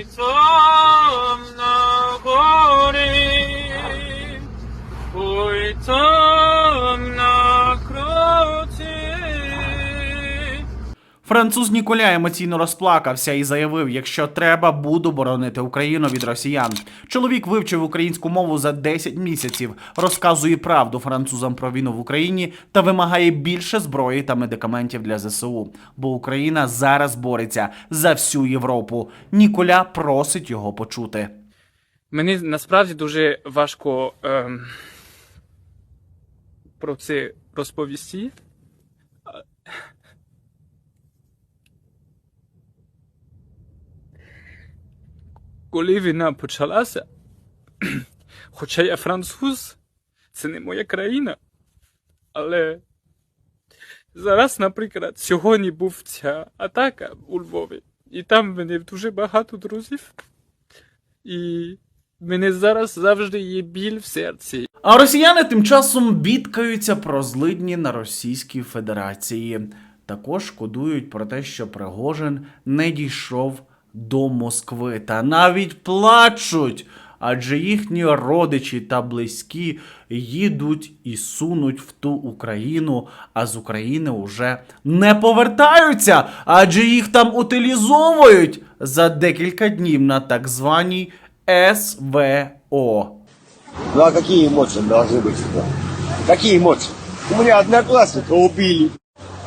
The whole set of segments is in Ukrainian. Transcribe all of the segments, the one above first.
Ой, Француз Ніколя емоційно розплакався і заявив: якщо треба, буду боронити Україну від росіян. Чоловік вивчив українську мову за 10 місяців, розказує правду французам про війну в Україні та вимагає більше зброї та медикаментів для ЗСУ. Бо Україна зараз бореться за всю Європу. Ніколя просить його почути. Мені насправді дуже важко ем, про це розповісти. А- Коли війна почалася, хоча я француз, це не моя країна, але зараз, наприклад, сьогодні був ця атака у Львові, і там в мене дуже багато друзів. І мене зараз завжди є біль в серці. А росіяни тим часом бідкаються про злидні на Російській Федерації. Також шкодують про те, що Пригожин не дійшов до Москви та навіть плачуть, адже їхні родичі та близькі їдуть і сунуть в ту Україну, а з України уже не повертаються, адже їх там утилізовують за декілька днів на так званій СВО. Ну а какие эмоции должны быть всегда? Какие эмоции? У меня одноклассника убили.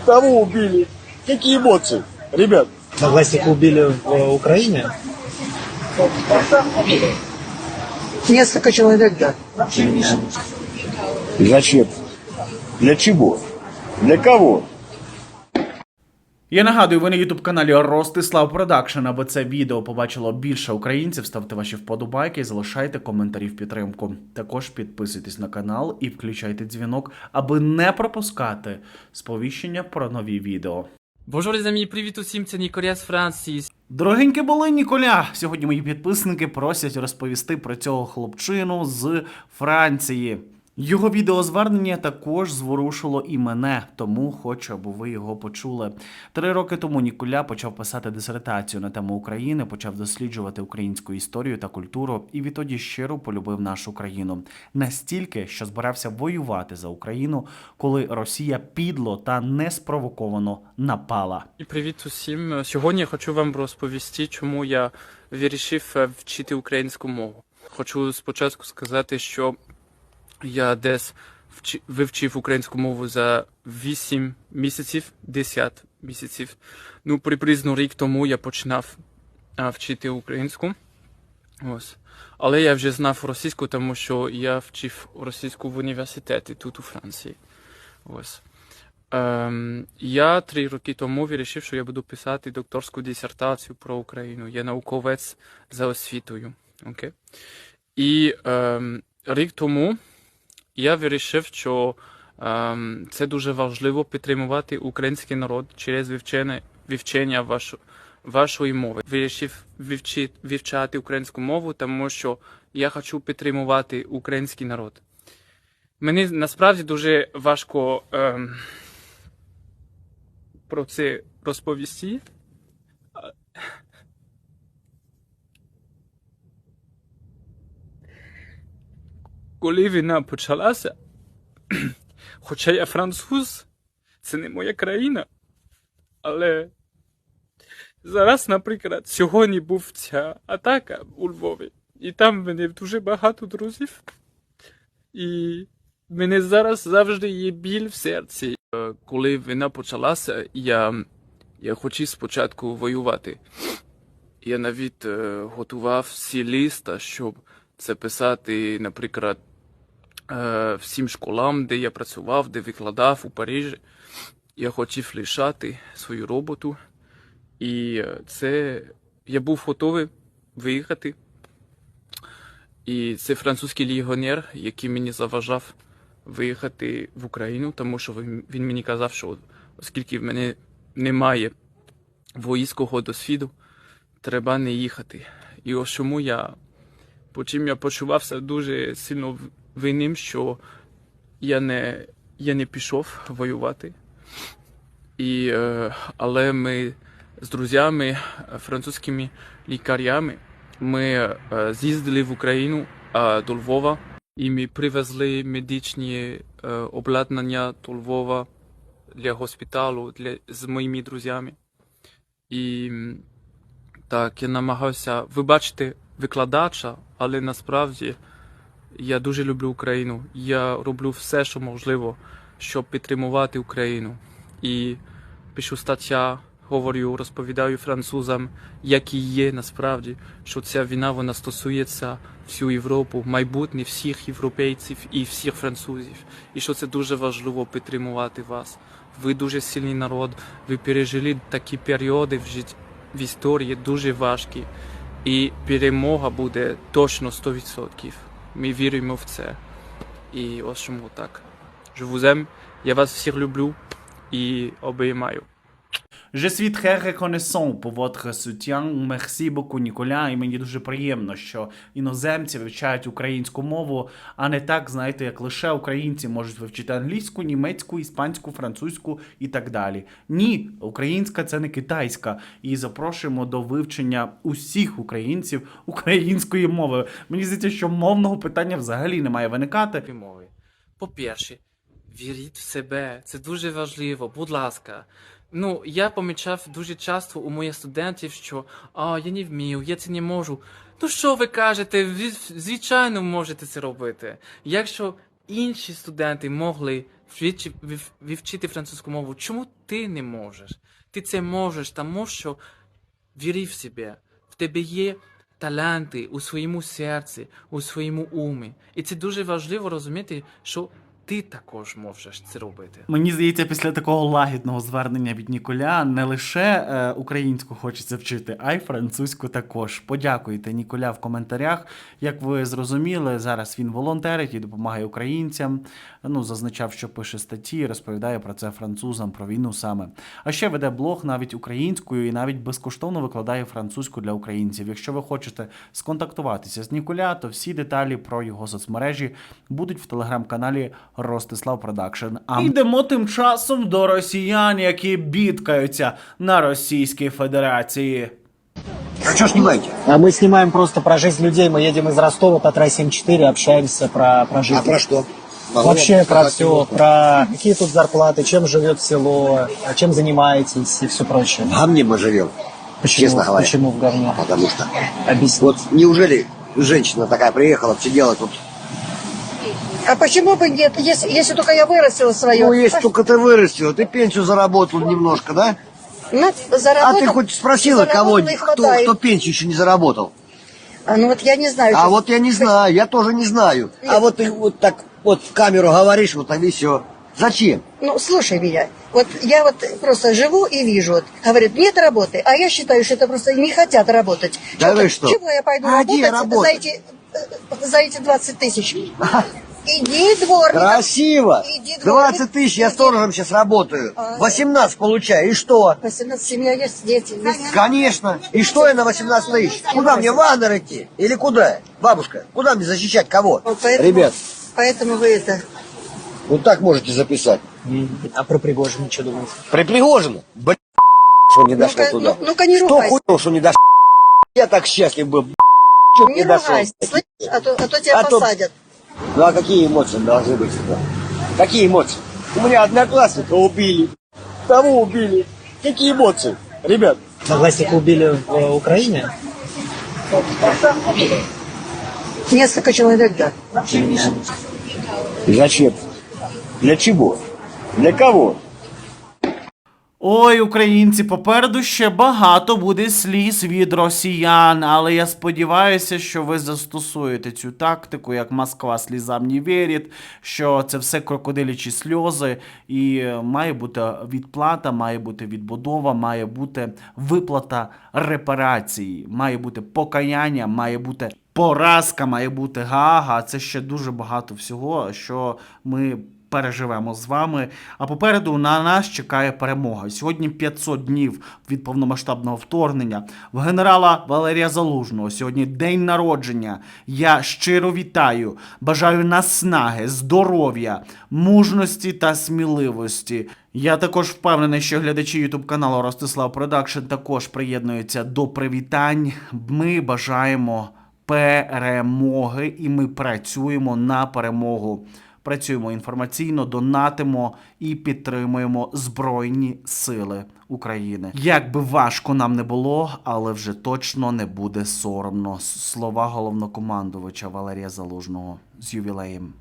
Того убили. Какие эмоции? Ребят, Одноклассника убили в Украине. Несколько человек, да. зачем? Для чего? Для кого? Я нагадую, ви на ютуб каналі Ростислав Продакшн. Аби це відео побачило більше українців, ставте ваші вподобайки і залишайте коментарі в підтримку. Також підписуйтесь на канал і включайте дзвінок, аби не пропускати сповіщення про нові відео. Bonjour замі, привіт усім, це Ніколя з Франції. Дорогенькі були Ніколя. Сьогодні мої підписники просять розповісти про цього хлопчину з Франції. Його відеозвернення також зворушило і мене, тому хочу, аби ви його почули. Три роки тому Ніколя почав писати дисертацію на тему України, почав досліджувати українську історію та культуру, і відтоді щиро полюбив нашу країну настільки, що збирався воювати за Україну, коли Росія підло та неспровоковано напала. І привіт усім. Сьогодні я хочу вам розповісти, чому я вирішив е, вчити українську мову. Хочу спочатку сказати, що я десь вчи- вивчив українську мову за 8 місяців, 10 місяців. Ну, приблизно рік тому я починав вчити українську. Ось. Але я вже знав російську, тому що я вчив російську в університеті тут у Франції. Ось. Ем, я три роки тому вирішив, що я буду писати докторську дисертацію про Україну. Я науковець за освітою. Окей? І ем, рік тому я вирішив, що ем, це дуже важливо підтримувати український народ через вивчення, вивчення вашу, вашої мови. Вирішив вивчи, вивчати українську мову, тому що я хочу підтримувати український народ. Мені насправді дуже важко ем, про це розповісти. Коли війна почалася, хоча я француз, це не моя країна, але зараз, наприклад, сьогодні був ця атака у Львові, і там мене дуже багато друзів. І мене зараз завжди є біль в серці. Коли війна почалася, я, я хотів спочатку воювати. Я навіть е, готував всі листа, щоб це писати, наприклад, всім школам, де я працював, де викладав у Парижі. Я хотів лишати свою роботу. І е, це я був готовий виїхати. І це французький легіонер, який мені заважав виїхати в Україну, тому що він, він мені казав, що оскільки в мене немає воїнського досвіду, треба не їхати. І ось чому я потім я почувався дуже сильно винним, що я не, я не пішов воювати. І, е, але ми з друзями, е, французькими лікарями. Ми е, з'їздили в Україну до Львова і ми привезли медичні обладнання до Львова для госпіталу для, з моїми друзями. І так, я намагався вибачити викладача, але насправді я дуже люблю Україну. Я роблю все, що можливо, щоб підтримувати Україну. І пишу стаття, говорю, розповідаю французам, які є насправді, що ця війна вона стосується всю Європу, майбутнє всіх європейців і всіх французів. І що це дуже важливо підтримувати вас. Ви дуже сильний народ, ви пережили такі періоди в житті в історії дуже важкі. І перемога буде точно 100%. Ми віримо в це. І ось чому так. Je vous я вас всіх люблю і обіймаю. Je suis très reconnaissant pour votre soutien. Merci beaucoup, Ніколя. І мені дуже приємно, що іноземці вивчають українську мову, а не так, знаєте, як лише українці можуть вивчити англійську, німецьку, іспанську, французьку і так далі. Ні, українська це не китайська. І запрошуємо до вивчення усіх українців української мови. Мені здається, що мовного питання взагалі не має виникати. мови. По-перше, віріть в себе. Це дуже важливо, будь ласка. Ну, я помічав дуже часто у моїх студентів, що а, я не вмію, я це не можу. Ну що ви кажете, ви, звичайно, можете це робити. Якщо інші студенти могли вивчи- вивчити французьку мову, чому ти не можеш? Ти це можеш, тому що віри в себе. В тебе є таланти у своєму серці, у своєму умі. І це дуже важливо розуміти, що ти також можеш це робити. Мені здається, після такого лагідного звернення від Ніколя не лише е, українську хочеться вчити, а й французьку також. Подякуйте Ніколя в коментарях. Як ви зрозуміли, зараз він волонтерить і допомагає українцям. Ну, зазначав, що пише статті, розповідає про це французам, про війну саме. А ще веде блог навіть українською і навіть безкоштовно викладає французьку для українців. Якщо ви хочете сконтактуватися з Ніколя, то всі деталі про його соцмережі будуть в телеграм-каналі Ростислав Продакшн. А ми йдемо тим часом до росіян, які бідкаються на Російській Федерації. А что снимаете? А мы снимаем просто про жизнь людей. Мы едем из Ростова по трассе М4, общаемся про, про жизнь. А про что? Вообще про все, про какие тут зарплаты, чем живет село, чем занимаетесь и все прочее. В говне мы живем. Почему, Честно говоря. почему в говне? Потому что Объясни. вот неужели женщина такая приехала, все делает тут. А почему бы нет, если, если только я вырастила свое? Ну, если только ты вырастила, ты пенсию заработал немножко, да? Ну, А заработал- ты хоть спросила кого-нибудь, кто, кто пенсию еще не заработал? А, ну вот я не знаю. А вот я не знаю, я тоже не знаю. А вот ты вот так вот в камеру говоришь, вот и все. Зачем? Ну, слушай меня. Вот я вот просто живу и вижу. Вот, говорят, нет работы. А я считаю, что это просто не хотят работать. Да Чё-то- вы что? Чего я пойду А где работать за работать? эти, э, за эти 20 тысяч? Иди дворником. Красиво! Иди дворник. 20 тысяч, я сторожем сейчас работаю. А. 18 получаю, и что? 18 семья есть, дети есть. Конечно. И что я на 18 тысяч? Куда мне в Вагнер идти? Или куда? Бабушка, куда мне защищать кого? Вот поэтому, Ребят, Поэтому вы это... вот так можете записать. А про Пригожина что думаете? При Пригожина? Блин, что не дошел Ну-ка, туда. ну- ну-ка не Что хуйнул, что не дошел? Я так счастлив был, что Не не дошел. ругайся, слышишь? А то, а то тебя А то- посадят. Ну а какие эмоции должны быть? да? Какие эмоции? У меня одноклассника убили, того убили. Какие эмоции, ребят? Одноклассника убили в э, Украине? Несколько человек, да. И зачем? Для чего? Для кого? Ой, українці, попереду ще багато буде сліз від росіян, але я сподіваюся, що ви застосуєте цю тактику, як Москва слізам не вірить, що це все крокодилячі сльози, і має бути відплата, має бути відбудова, має бути виплата репарації, має бути покаяння, має бути поразка, має бути гага. Це ще дуже багато всього, що ми переживемо з вами. А попереду на нас чекає перемога. Сьогодні 500 днів від повномасштабного вторгнення. В генерала Валерія Залужного сьогодні день народження. Я щиро вітаю. Бажаю наснаги, здоров'я, мужності та сміливості. Я також впевнений, що глядачі Ютуб каналу Ростислав Продакшн також приєднуються до привітань. Ми бажаємо перемоги і ми працюємо на перемогу. Працюємо інформаційно, донатимо і підтримуємо Збройні Сили України. Як би важко нам не було, але вже точно не буде соромно. Слова головнокомандувача Валерія Залужного з ювілеєм.